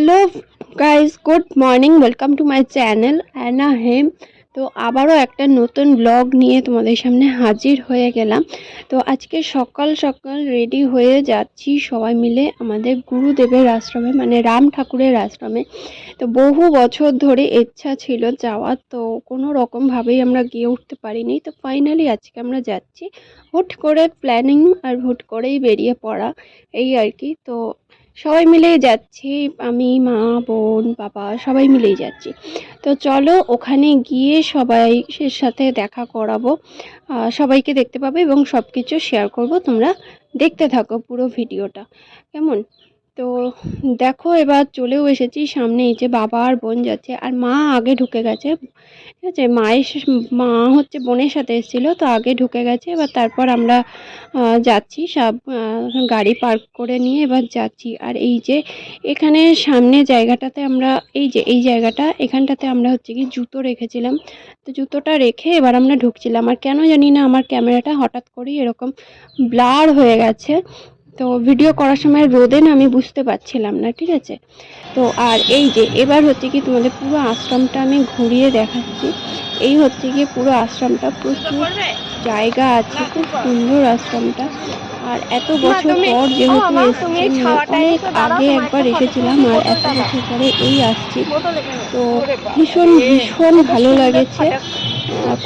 Hello guys good morning, welcome to my channel Anna হেম। তো আবারও একটা নতুন ব্লগ নিয়ে তোমাদের সামনে হাজির হয়ে গেলাম। তো আজকে সকাল সকাল রেডি হয়ে যাচ্ছি সবাই মিলে আমাদের গুরুদেবের আশ্রমে মানে রাম ঠাকুরের আশ্রমে। তো বহু বছর ধরে ইচ্ছা ছিল যাওয়ার, তো কোনো রকমভাবেই আমরা গিয়ে উঠতে পারিনি। তো ফাইনালি আজকে আমরা যাচ্ছি। হুট করে প্ল্যানিং আর হুট করেই বেরিয়ে পড়া, এই আর কি। তো সবাই মিলেই যাচ্ছি, আমি, মা, বোন, বাবা, সবাই মিলেই যাচ্ছি। তো চলো ওখানে গিয়ে সবাই সাথে দেখা করাবো সবাইকে দেখতে পাবে এবং সব কিছু শেয়ার করব। তোমরা দেখতে থাকো পুরো ভিডিওটা কেমন? তো দেখো এবার চলেও এসেছি, সামনে এই যে বাবা আর বোন যাচ্ছে আর মা আগে ঢুকে গেছে, ঠিক আছে? মায়ের মা হচ্ছে বোনের সাথে এসেছিল, তো আগে ঢুকে গেছে, এবার তারপর আমরা যাচ্ছি, সব গাড়ি পার্ক করে নিয়ে এবার যাচ্ছি। আর এই যে এখানে সামনে জায়গাটাতে আমরা, এই যে এই জায়গাটা, এখানটাতে আমরা হচ্ছে কি জুতো রেখেছিলাম। তো জুতোটা রেখে এবার আমরা ঢুকছিলাম। আর কেন জানি না আমার ক্যামেরাটা হঠাৎ করেই এরকম ব্লার হয়ে গেছে। তো ভিডিও করার সময় রোদে না আমি বুঝতে পারছিলাম না ঠিক আছে? তো আর এই যে এবার হচ্ছে কি তোমাদের পুরো আশ্রমটা আমি ঘুরিয়ে দেখাচ্ছি। এই হচ্ছে গিয়ে পুরো আশ্রমটা প্রচুর জায়গা আছে খুব সুন্দর আশ্রমটা। আর এত বছর পর যেহেতু এসেছি অনেক আগে একবার এসেছিলাম আর এত বছর পরে এই আসছি। তো ভীষণ ভীষণ ভালো লেগেছে।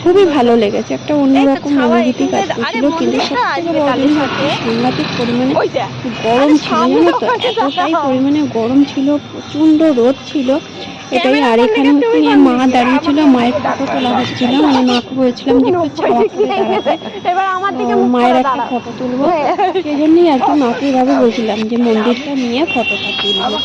খুবই ভালো লেগেছে। একটা অন্যরকম অনুভূতি কাজ করছিল কিন্তু সব থেকে বড় হচ্ছে সাংঘাতিক পরিমাণে গরম ছিল জানো তো? এতটাই পরিমাণে গরম ছিল প্রচণ্ড রোদ ছিল। এটাই আর এখানে হচ্ছে মা দাঁড়িয়ে ছিল মায়ের ফটো তোলা হচ্ছিল মানে মাকে বলেছিলাম যে একটু ছাওয়া করে মায়ের একটা ফটো তুলবো। সেই জন্যই আর কি মাকে এভাবে বলছিলাম যে মন্দিরটা নিয়ে ফটোটা তুলবো।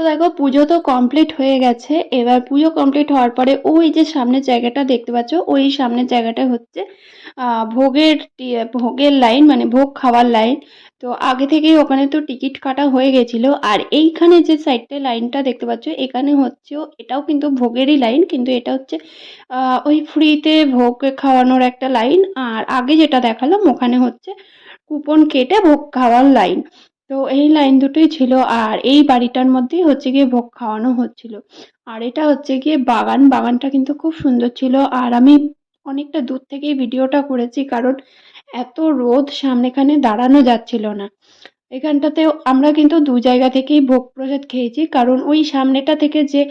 তো দেখো পুজো তো কমপ্লিট হয়ে গেছে। এবার পুজো কমপ্লিট হওয়ার পরে ওই যে সামনের জায়গাটা দেখতে পাচ্ছ, ওই সামনের জায়গাটা হচ্ছে ভোগের ভোগের লাইন মানে ভোগ খাওয়ার লাইন তো আগে থেকেই ওখানে তো টিকিট কাটা হয়ে গেছিল। আর এইখানে যে সাইডটা লাইনটা দেখতে পাচ্ছ, এখানে হচ্ছে এটাও কিন্তু ভোগেরই লাইন কিন্তু এটা হচ্ছে ওই ফ্রিতে ভোগ খাওয়ানোর একটা লাইন আর আগে যেটা দেখালাম, ওখানে হচ্ছে কুপন কেটে ভোগ খাওয়ার লাইন তো এই লাইন দুটোই ছিল আর এই বাড়িটার মধ্যেই হচ্ছে গিয়ে ভোগ খাওয়ানো হচ্ছিল। আর এটা হচ্ছে গিয়ে বাগান, বাগানটা কিন্তু খুব সুন্দর ছিল আর আমি অনেকটা দূর থেকেই ভিডিওটা করেছি কারণ এত রোদ সামনেখানে দাঁড়ানো যাচ্ছিল না। এখানটাতে আমরা কিন্তু দু জায়গা থেকেই ভোগ প্রসাদ খেয়েছি কারণ ওই সামনেটা থেকে যে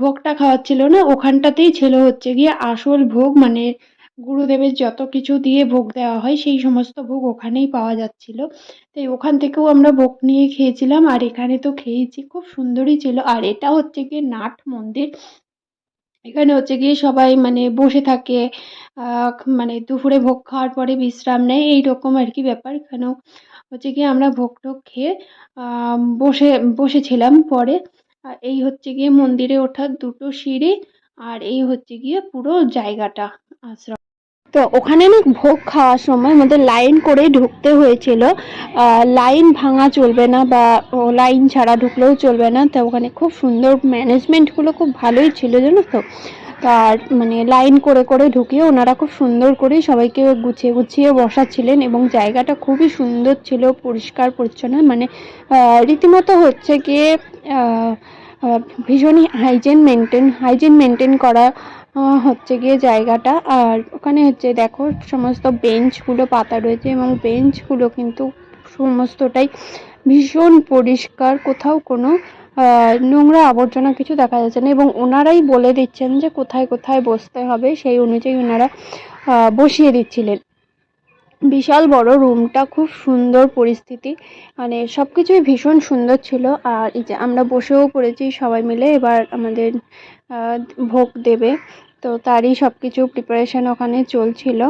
ভোগটা খাওয়াচ্ছিল না ওখানটাতেই ছিল হচ্ছে গিয়ে আসল ভোগ মানে গুরুদেবের যত কিছু দিয়ে ভোগ দেওয়া হয়, সেই সমস্ত ভোগ ওখানেই পাওয়া যাচ্ছিল। তাই ওখান থেকেও আমরা ভোগ নিয়ে খেয়েছিলাম, আর এখানে তো খেয়েছি, খুব সুন্দরই ছিল। আর এটা হচ্ছে গিয়ে নাট মন্দির। এখানে হচ্ছে গিয়ে সবাই মানে বসে থাকে মানে দুপুরে ভোগ খাওয়ার পরে বিশ্রাম নেয়, এইরকম আর কি ব্যাপার। এখানেও হচ্ছে গিয়ে আমরা ভোগ টোগ খেয়ে বসে, বসেছিলাম পরে। এই হচ্ছে গিয়ে মন্দিরে ওঠার দুটো সিঁড়ি, আর এই হচ্ছে গিয়ে পুরো জায়গাটা, আশ্রম। তো ওখানে না ভোগ খাওয়ার সময় আমাদের লাইন করে ঢুকতে হয়েছিল। লাইন ভাঙা চলবে না বা লাইন ছাড়া ঢুকলেও চলবে না। তো ওখানে খুব সুন্দর ম্যানেজমেন্টগুলো খুব ভালোই ছিল, জানো তো? তার মানে লাইন করে করে ঢুকিয়ে ওনারা খুব সুন্দর করে সবাইকে গুছিয়ে গুছিয়ে বসাচ্ছিলেন এবং জায়গাটা খুবই সুন্দর ছিল, পরিষ্কার পরিচ্ছন্ন। মানে রীতিমতো হচ্ছে গিয়ে ভীষণই হাইজেন মেনটেন হাইজিন মেনটেন করা হচ্ছে গিয়ে জায়গাটা। আর ওখানে হচ্ছে দেখো সমস্ত বেঞ্চগুলো পাতা রয়েছে এবং বেঞ্চগুলো কিন্তু সমস্তটাই ভীষণ পরিষ্কার। কোথাও কোনো নোংরা আবর্জনা কিছু দেখা যাচ্ছে না এবং ওনারাই বলে দিচ্ছেন যে কোথায় কোথায় বসতে হবে, সেই অনুযায়ী ওনারা বসিয়ে দিচ্ছিলেন। বিশাল বড় রুমটা খুব সুন্দর পরিস্থিতি। মানে সব কিছুই ভীষণ সুন্দর ছিল। আর এই যে আমরা বসেও পড়েছি সবাই মিলে, এবার আমাদের ভোগ দেবে। তো তারই সব কিছু প্রিপারেশান ওখানে চলছিল।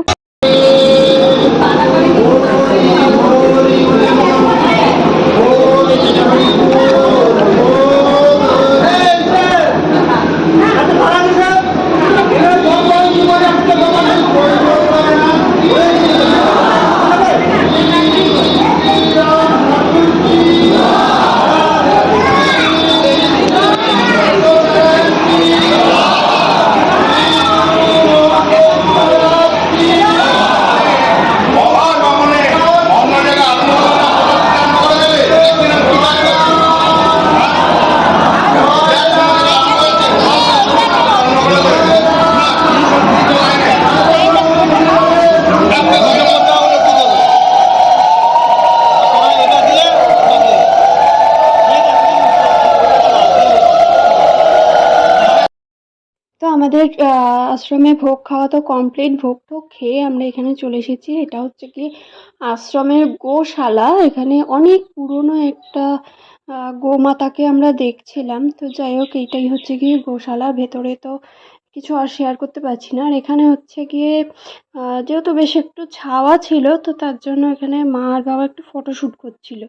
আমাদের আশ্রমে ভোগ খাওয়া তো কমপ্লিট ভোগ টোগ খেয়ে আমরা এখানে চলে এসেছি। এটা হচ্ছে কি আশ্রমের গোশালা। এখানে অনেক পুরনো একটা গোমাতাকে আমরা দেখছিলাম। তো যাই হোক, এইটাই হচ্ছে গিয়ে গোশালা। ভেতরে তো কিছু আর শেয়ার করতে পারছি না। আর এখানে হচ্ছে গিয়ে যেহেতু বেশ একটু ছাওয়া ছিল, তো তার জন্য এখানে মা আর বাবা একটু ফটোশ্যুট করছিল।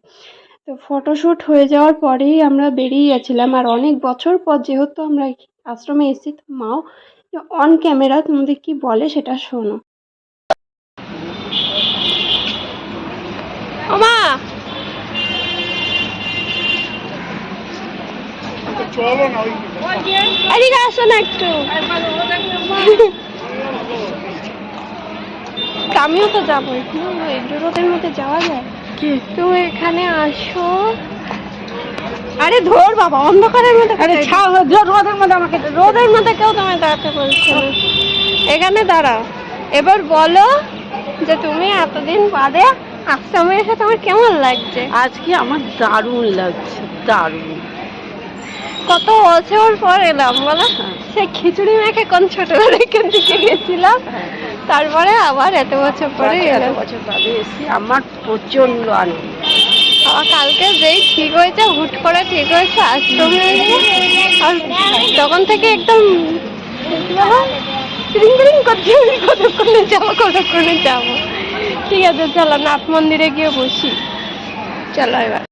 তো ফটোশ্যুট হয়ে যাওয়ার পরেই আমরা বেরিয়ে গেছিলাম। আর অনেক বছর পর যেহেতু আমরা আশ্রমে এসেছি তো মাও অন ক্যামেরা তোমাদের কি বলে সেটা শোনো। ওমা এদিকে আসো না একটু। আমিও তো যাব রোদের মধ্যে যাওয়া যায়। তুমি এখানে আসো। আরে ধর বাবা অন্ধকারের মধ্যে আরে রোদের মধ্যে আমাকে রোদের মধ্যে কেউ তোমায় দাঁড়াতে বলছে না। এখানে দাঁড়াও। এবার বলো যে তুমি এতদিন বাদে আশ্রমে এসে তোমার কেমন লাগছে? আজকে আমার দারুণ লাগছে দারুণ। কত বছর পর এলাম বলো? সেই খিচুড়ি মেখে কোন ছোটবেলায় এখান থেকে গেছিলাম তারপরে আবার এত বছর পরে এত এলাম। বছর বাদে এসে আমার প্রচণ্ড আনন্দ। কালকে যেই ঠিক হয়েছে, হুট করে ঠিক হয়েছে, আশ্রম এসে। আর তখন থেকে একদম কি বলো ক্রিং ক্রিং আমি কতক্ষণে যাব কতক্ষণে যাব। ঠিক আছে, চলো নাথ মন্দিরে গিয়ে বসি। চলো এবার।